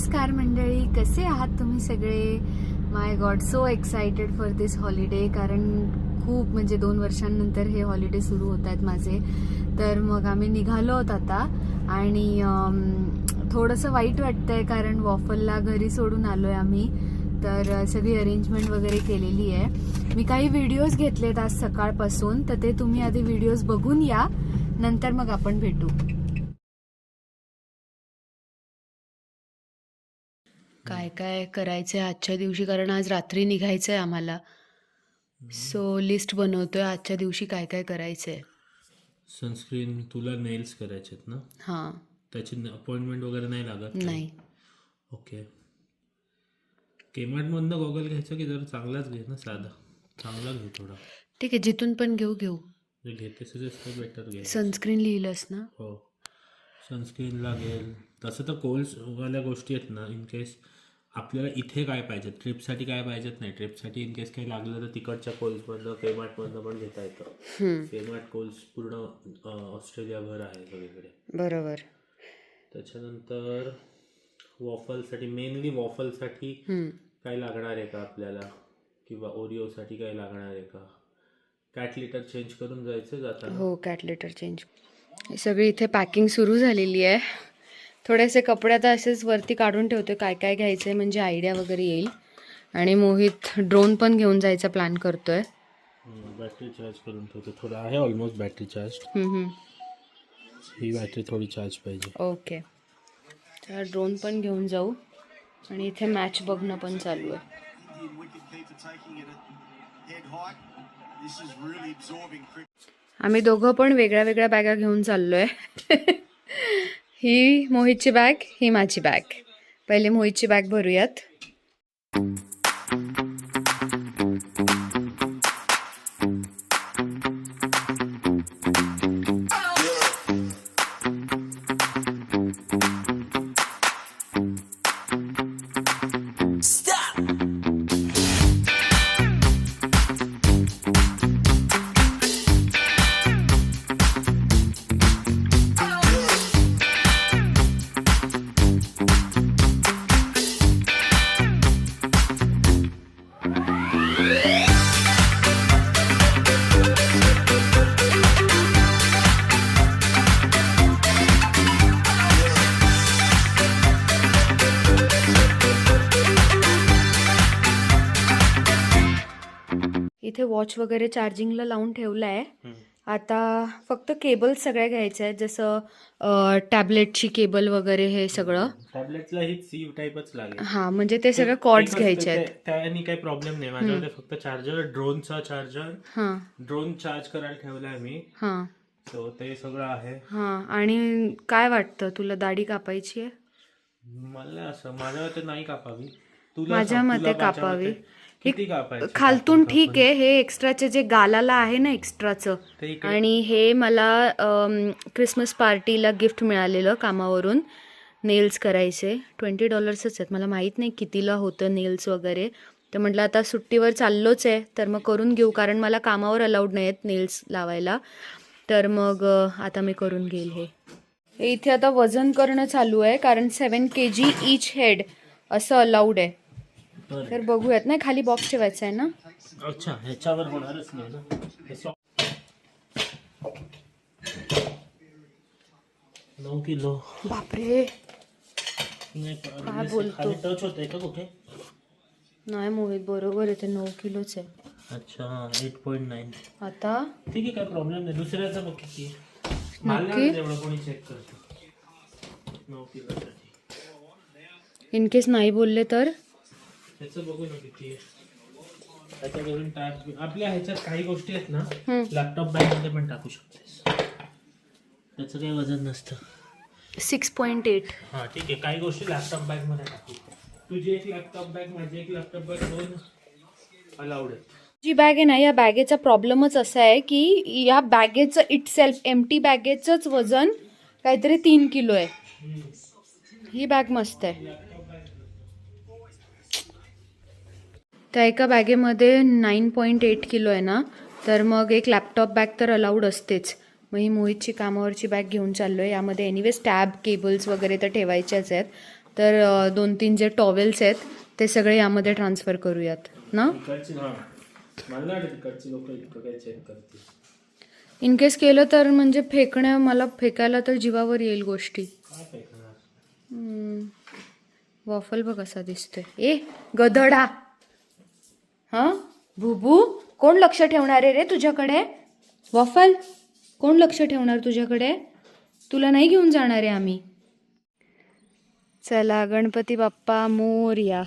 नमस्कार मंडळी कसे आहात तुम्ही सगळे? My god so excited for this holiday कारण खूप म्हणजे दोन वर्षांनंतर हे हॉलिडे सुरू होत आहेत माझे. तर मग आम्ही निघालो आहोत आता आणि थोडंसं वाईट वाटतंय कारण वॉफलला घरी सोडून आलो आहे आम्ही. तर सगळी अरेंजमेंट वगैरे केलेली आहे. मी काही व्हिडिओज घेतलेत आज सकाळपासून तर ते तुम्ही आधी व्हिडिओज बघून या. नंतर मग आपण भेटू. काय काय करायचंय आजच्या दिवशी? कारण आज रात्री निघायचंय आम्हाला. सो लिस्ट बनवतोय आजच्या दिवशी काय काय करायचंय. सनस्क्रीन तुला नेल्स करायचे आहेत ना? हां. त्याची अपॉइंटमेंट वगैरे नाही लागत? नाही. ओके केमार्टमधनं गॉगल घ्यायचं की जरा चांगलाच घे ना साधा. चांगला घे थोडा. ठीक आहे जिथून पण घेऊ घेऊ. जे घेतेस तर बेटर घे. सनस्क्रीन लिहिलंस ना? हो. सनस्क्रीन लागेल तसं तर कोल्सवाल्या गोष्टी आहेत ना इन केस आपल्याला इथे काय पाहिजे ट्रिपसाठी काय पाहिजेत नाही? ट्रिपसाठी इन केस काही लागलं तर तिकडच्या कोल्समधनं केमार्टमधनं पण घेता येतं. केमार्ट कोल्स पूर्ण ऑस्ट्रेलियाभर आहे सगळीकडे. बरोबर. त्याच्यानंतर वॉफलसाठी मेनली वॉफलसाठी काय लागणार आहे का आपल्याला? किंवा ओरिओसाठी काय लागणार आहे का? कॅट लिटर चेंज करून जायचं जाताना. हो कॅट लेटर चेंज सगळी इथे पॅकिंग सुरू झालेली आहे. थोडेसे कपडे आता असेच वरती काढून ठेवते. काय काय घ्यायचं आहे म्हणजे आयडिया वगैरे येईल. आणि मोहित ड्रोन पण घेऊन जायचा प्लॅन करतोय. बॅटरी चार्ज करून ठेवतो. थोडं आहे ऑलमोस्ट बॅटरी चार्ज ही बॅटरी थोडी चार्ज पाहिजे. ओके तर ड्रोन पण घेऊन जाऊ. आणि इथे मॅच बघणं पण चालू आहे. आम्ही दोघं पण वेगळ्या वेगळ्या बॅगा घेऊन चाललोय. ही मोहितची बॅग ही माझी बॅग पहिले मोहितची बॅग भरूयात. इथे वॉच वगैरे चार्जिंगला लावून ठेवलं आहे आता फक्त केबल सगळ्या घ्यायच्या आहेत जसं टॅबलेटची केबल वगैरे हे सगळं. टॅबलेटला ही सी टाईपच लागेल. हां म्हणजे ते सगळं कॉर्ड्स घ्यायचे आहेत. त्या- त्याने काही प्रॉब्लेम नाही. माझ्याकडे फक्त चार्जर ड्रोनचा चार्जर हां. ड्रोन चार्ज करायला ठेवलाय मी. हां. सो ते सगळं आहे. हां आणि काय वाटतं? तुला दाढी कापायची आहे? मला असं माझ्या मते नाही कापावी. तुला माझ्या सांग, मते तुला कापावी. मते किती कापायची? खालतून ठीक आहे. हे एक्स्ट्राचे जे गालाला आहे ना एक्स्ट्राचं ते इकडे आणि हे मला अम, क्रिसमस पार्टीला गिफ्ट मिळालेलं कामावरून. नेल्स करायचे. ट्वेंटी डॉलर्सच आहेत. मला माहीत नाही कितीला होतं नेल्स वगैरे. तर म्हटलं आता सुट्टीवर चाललोच आहे. तर मग करून घेऊ कारण मला कामावर अलाउड नाही आहेत नेल्स लावायला. तर मग अ, आता मी करून घेईल हे. हे इथे आता वजन करणं चालू आहे कारण सेवन के जी इच हेड असं अलाउड आहे. तर बघूयात नाही खाली बॉक्स ठेवायचा आहे ना? अच्छा ह्याच्यावर होणारच नाही ना? नऊ किलो. बापरे. काय बोलतो? टच होतंय का कुठे? नाही मोहित बरोबर आहे ते नऊ किलोच आहे. अच्छा एट पॉईंट नाईन आता? ठीक आहे काय प्रॉब्लेम नाही. दुसऱ्याचा बघ किती आहे. मला नाही एवढं कोणी चेक करतो. नऊ किलोसाठी. इन केस नाही बोलले तर? त्याचं बघू ना किती टाक आपल्या ह्याच्यात काही गोष्टी आहेत ना. लॅपटॉप बॅगमध्ये पण टाकू शकतेस. त्याचं काही वजन नसतं. सिक्स पॉईंट एट हा ठीक आहे. काही गोष्टी लॅपटॉप बॅगमध्ये टाकू. तुझी एक लॅपटॉप बॅग माझी एक लॅपटॉप बॅग दोन अलाउड आहे जी बॅग आहे ना या बॅगेचा प्रॉब्लेमच असा आहे की या बॅगेचं इट सेल्फ एम टी बॅगेचंच वजन काहीतरी तीन किलो आहे. ही बॅग मस्त आहे. त्या एका बॅगेमध्ये नाईन पॉईंट एट किलो आहे ना तर मग एक लॅपटॉप बॅग तर अलाउड असतेच. मग ही मोहितची कामावरची बॅग घेऊन चाललो आहे यामध्ये एनिवेज टॅब केबल्स वगैरे तर ठेवायच्याच आहेत. तर दोन तीन जे टॉवेल्स आहेत ते सगळे यामध्ये ट्रान्सफर करूयात ना? हा. इन केस केलं तर म्हणजे फेकण्या मला फेकायला तर जीवावर येईल गोष्टी. वॉफल बघ कसा दिसतोय. ए गधडा! हा? भुबू कोण लक्ष ठेवणार आहे रे तुझ्याकडे? वॉफल कोण लक्ष ठेवणार तुझ्याकडे? तुला नाही घेऊन जाणार आहे आम्ही. चला गणपती बाप्पा मोरया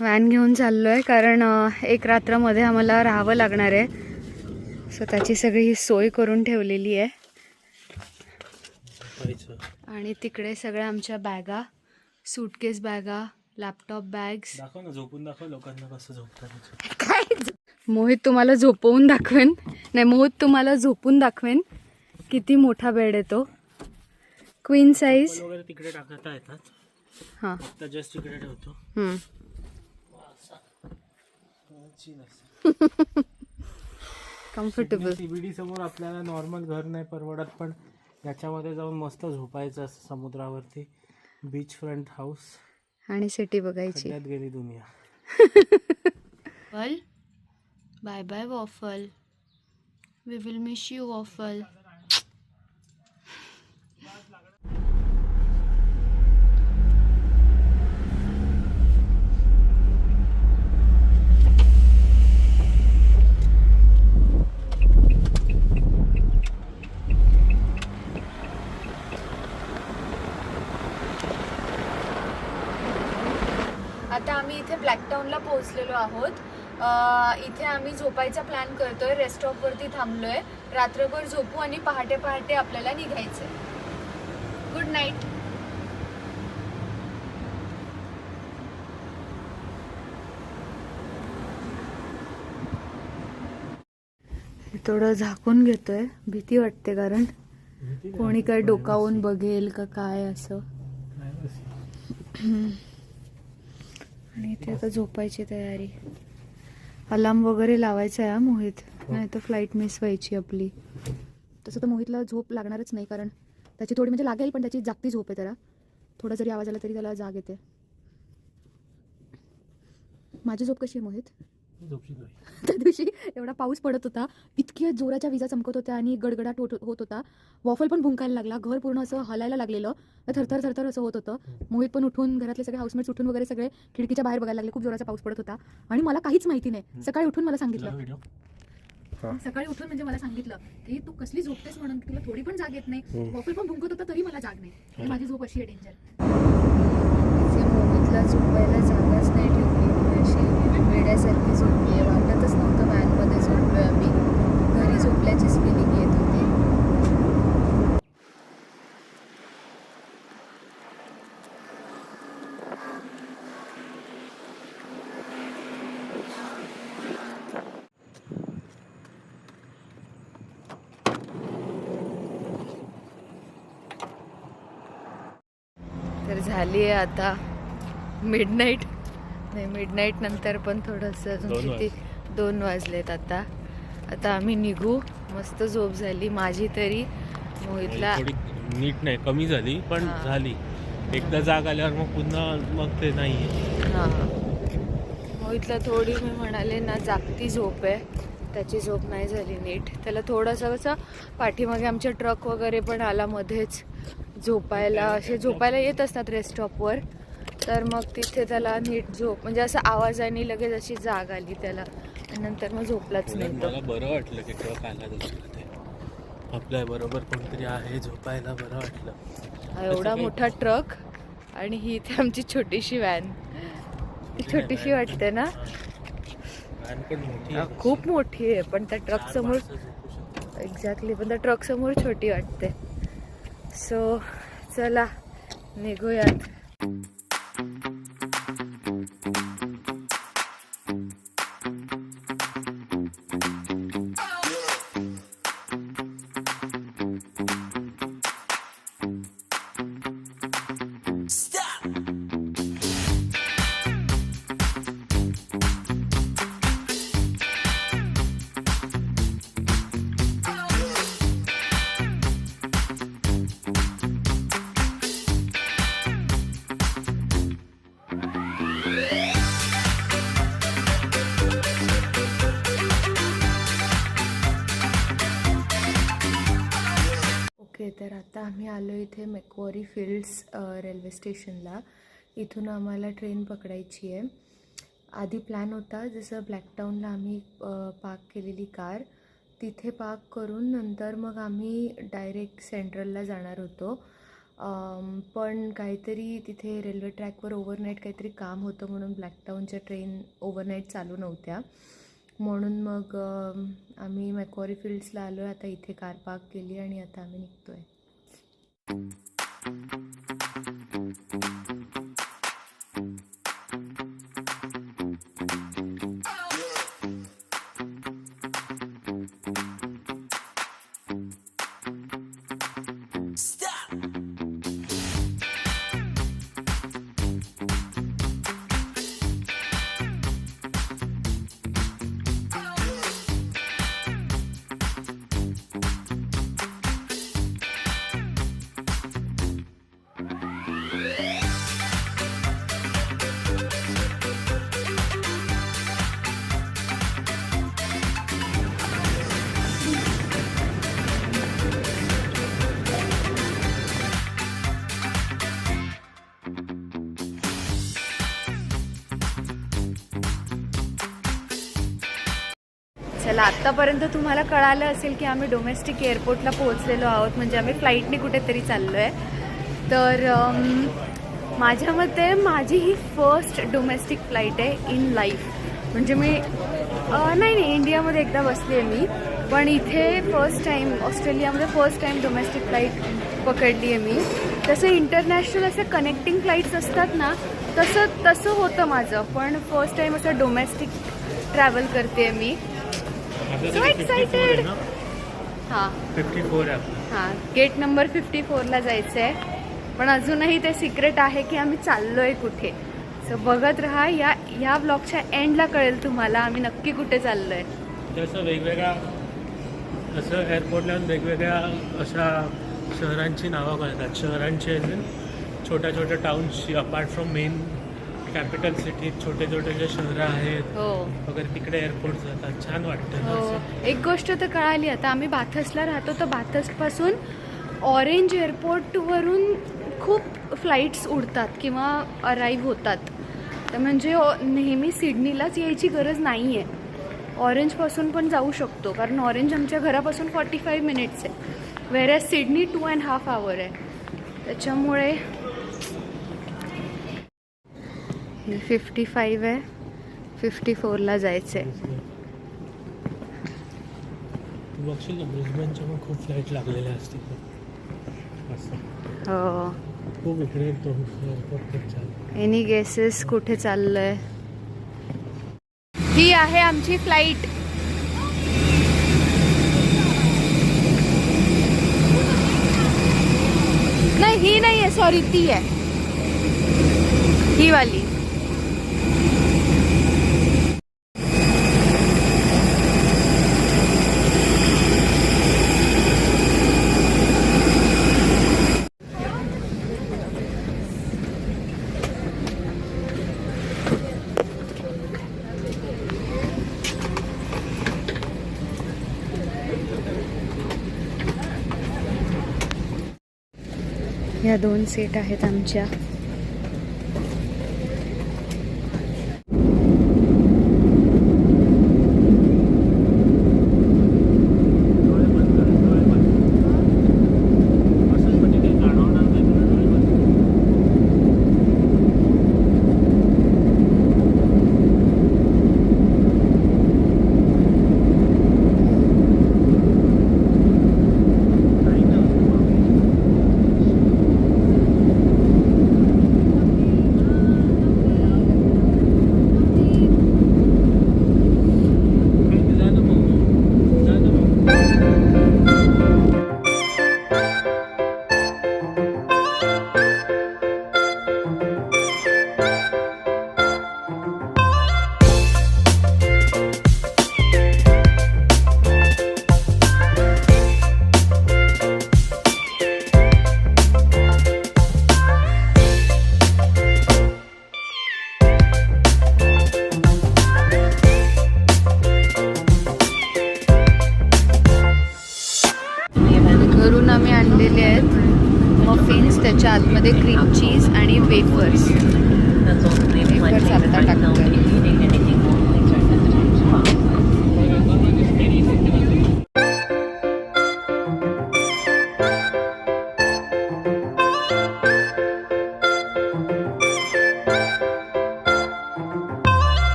व्हॅन घेऊन चाललोय कारण अ, एक रात्रमध्ये आम्हाला राहावं लागणार आहे. सो त्याची सगळी ही सोय करून ठेवलेली आहे. आणि तिकडे सगळ्या आमच्या बॅगा सूटकेस बॅगा लॅपटॉप बॅग्स दाखव ना झोपून दाखव लोकांना कसं झोपतात काय? मोहित तुम्हाला झोपवून दाखवेन. नाही मोहित तुम्हाला झोपून दाखवेन किती मोठा बेड आहे तो. क्वीन साईज वगैरे तिकडे टाकता येतात. हां. जस्ट तिकडे ठेवतो. हम्म. कम्फर्टेबल सीबीडी समोर आपल्याला नॉर्मल घर नाही परवडत पण याच्यामध्ये जाऊन मस्त झोपायचं असं समुद्रावरती बीच फ्रंट हाऊस आणि सिटी बघायची. गेली दुनिया. Bye bye Waffle. We will miss you Waffle आता आम्ही इथे ब्लॅक टाऊनला पोहोचलेलो आहोत. इथे आम्ही झोपायचा प्लॅन करतोय. रेस्ट वरती थांबलोय. रात्रभर झोपू आणि पहाटे पहाटे आपल्याला निघायचंय. गुड नाईट थोडं झाकून घेतोय. भीती वाटते कारण कोणी काय डोकावून बघेल का काय असं. आणि इथे आता झोपायची तयारी. अलार्म वगैरे लावायचा आहे हा मोहित. नाही तर फ्लाईट मिस व्हायची आपली. तसं तर मोहितला झोप लागणारच नाही कारण त्याची थोडी म्हणजे लागेल पण त्याची जागती झोप आहे त्याला थोडा जरी आवाज आला तरी त्याला जाग येते. माझी झोप कशी आहे मोहित? त्या दिवशी एवढा पाऊस पडत होता इतक्या जोराच्या विजा चमकत होत्या आणि गडगडाट होत होत होता. वॉफल पण भुंकायला लागला घर पूर्ण असं हलायला लागलेलं. थरथर थरथर असं होत होतं. मोहित पण उठून घरातले सगळे हाऊसमेट्स उठून वगैरे सगळे खिडकीच्या बाहेर बघायला लागले खूप जोराचा पाऊस पडत होता. आणि मला काहीच माहिती नाही. सकाळी उठून मला सांगितलं. सकाळी उठून म्हणजे मला सांगितलं की तू कसली झोपतेस म्हणून? तुला थोडी पण जाग येत नाही. वॉफल पण भुंकत होता तरी मला जाग नाही. आणि माझी झोप अशी आहे डेंजर मोहितला झोपायला अशी वेड्यासारखी झोपली आहे. वाटतच नव्हतं व्हॅनमध्ये झोपलोय आम्ही. घरी झोपल्याचीच फिलिंग येत होती. तर झाली आहे आता मिडनाईट नाही मिडनाईट नंतर पण थोडंसं अजून किती दोन वाजलेत आता. आता आम्ही निघू. मस्त झोप झाली. माझी तरी मोहितला थोडी नीट नाही कमी झाली पण हा. झाली. एकदा जाग आल्यावर मग पुन्हा मग ते नाही हां. मोहितला थोडी मी म्हणाले ना जागती झोप आहे. त्याची झोप नाही झाली नीट. त्याला थोडंसं कसं पाठीमागे आमच्या ट्रक वगैरे पण आला मध्येच. झोपायला असे झोपायला येत असतात रेस्ट स्टॉपवर तर मग तिथे त्याला नीट झोप म्हणजे असं आवाजाने लगेच अशी जाग आली त्याला. आणि नंतर मग झोपलाच नाही तो. मला बरं वाटलं की ट्रक आला दुसरा ते आपल्या बरोबर कोणतरी आहे झोपायला बरं वाटलं. हा एवढा मोठा ट्रक आणि ही इथे आमची छोटीशी व्हॅन. छोटीशी वाटते ना? व्हॅन पण मोठी आहे. खूप मोठी आहे पण त्या ट्रक चार समोर माणसं झोपू शकतात. एक्झॅक्टली पण त्या ट्रक समोर छोटी वाटते. सो चला निघूयात. तर आता आम्ही आलो इथे मेकवॉरी फील्ड्स रेल्वे स्टेशनला. इथून आम्हाला ट्रेन पकडायची आहे. आधी प्लॅन होता जसं ब्लॅकटाऊनला आम्ही पार्क केलेली कार तिथे पार्क करून नंतर मग आम्ही डायरेक्ट सेंट्रलला जाणार होतो. पण काहीतरी तिथे रेल्वे ट्रॅकवर ओव्हरनाईट काहीतरी काम होतं म्हणून ब्लॅकटाऊनच्या ट्रेन ओव्हरनाईट चालू नव्हत्या. म्हणून मग आम्ही मॅकॉरी फील्ड्सला आलो आहे आता इथे कार पार्क केली आणि आता आम्ही निघतो आहे आत्तापर्यंत तुम्हाला कळालं असेल की आम्ही डोमेस्टिक एअरपोर्टला पोहोचलेलो आहोत म्हणजे आम्ही फ्लाईटने कुठेतरी चाललो आहे तर माझ्या मते माझी ही फर्स्ट डोमेस्टिक फ्लाईट आहे इन लाईफ म्हणजे मी नाही नाही इंडियामध्ये एकदा बसली आहे मी. पण इथे फर्स्ट टाईम ऑस्ट्रेलियामध्ये फर्स्ट टाईम डोमेस्टिक फ्लाईट पकडली आहे मी. तसं इंटरनॅशनल असे कनेक्टिंग फ्लाईट्स असतात ना तसं तसं होतं माझं. पण फर्स्ट टाईम असं डोमेस्टिक ट्रॅव्हल करते आहे मी. So excited. हां. फिफ्टी फोर आहे हां गेट नंबर फिफ्टी फोरला जायचं आहे पण अजूनही ते सिक्रेट आहे की आम्ही चाललो आहे कुठे. सो बघत राहा या या ब्लॉगच्या एंडला कळेल तुम्हाला आम्ही नक्की कुठे चाललो आहे जसं वेगवेगळ्या असं एअरपोर्टला वेगवेगळ्या अशा शहरांची नावं कळतात. शहरांची छोट्या छोट्या टाउन्सची अपार्ट फ्रॉम मेन कॅपिटल सिटीत छोटे छोटे जे शहरं आहेत हो. वगैरे तिकडे एअरपोर्ट जातात. छान वाटतं. हो. एक गोष्ट तर कळाली. आता आम्ही बाथसला राहतो तर बाथसपासून ऑरेंज एअरपोर्टवरून खूप फ्लाईट्स उडतात किंवा अराईव्ह होतात. तर म्हणजे नेहमी सिडनीलाच यायची गरज नाही आहे ऑरेंजपासून पण जाऊ शकतो कारण ऑरेंज आमच्या घरापासून फॉर्टी फाईव्ह मिनिट्स आहे. Where Sydney two and half hour आहे. त्याच्यामुळे फिफ्टी फाईव्ह आहे. फिफ्टी फोरला जायचं आहे तू बघशील ना ब्रिस्बेनच्या पण खूप फ्लाईट लागलेल्या असतील. असं. हो. खूप इकडे तो एअरपोर्ट खूप छान एनी गेसेस कुठे चाललंय? ही आहे आमची फ्लाईट नाही ही नाही आहे सॉरी ती आहे. ही वाली. ह्या दोन सीट आहेत आमच्या.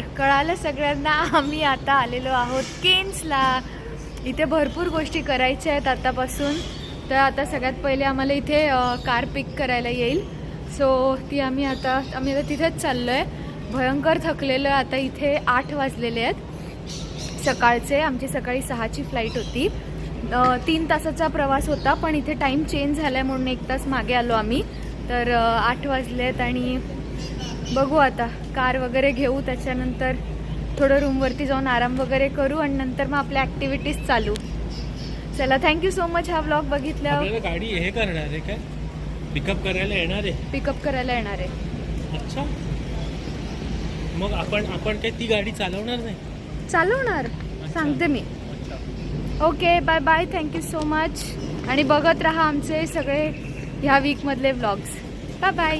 तर कळालं सगळ्यांना. आम्ही आता आलेलो आहोत केन्सला. इथे भरपूर गोष्टी करायच्या आहेत आतापासून. तर आता सगळ्यात पहिले आम्हाला इथे कार पिक करायला येईल. सो ती आम्ही आता आम्ही आता तिथेच चाललो आहे भयंकर थकलेलो आहे आता इथे आठ वाजलेले आहेत. सकाळचे आमची सकाळी सहाची फ्लाईट होती. तीन तासाचा प्रवास होता पण इथे टाईम चेंज झाला आहे म्हणून एक तास मागे आलो आम्ही. तर आठ वाजले आहेत आणि बघू आता. कार वगैरे घेऊ त्याच्यानंतर थोडं रूमवरती जाऊन आराम वगैरे करू आणि नंतर मग आपल्या ॲक्टिव्हिटीज चालू. चला थँक्यू सो मच हा ब्लॉग आपल्याला गाडी हे करणार आहे काय? पिकअप करायला येणार आहे? पिकअप करायला येणार आहे. अच्छा. मग आपण आपण काय ती गाडी चालवणार नाही? चालवणार. सांगते मी. Okay bye bye thank you so much आणि बघत राहा आमचे सगळे ह्या वीकमधले व्लॉग्स बाय बाय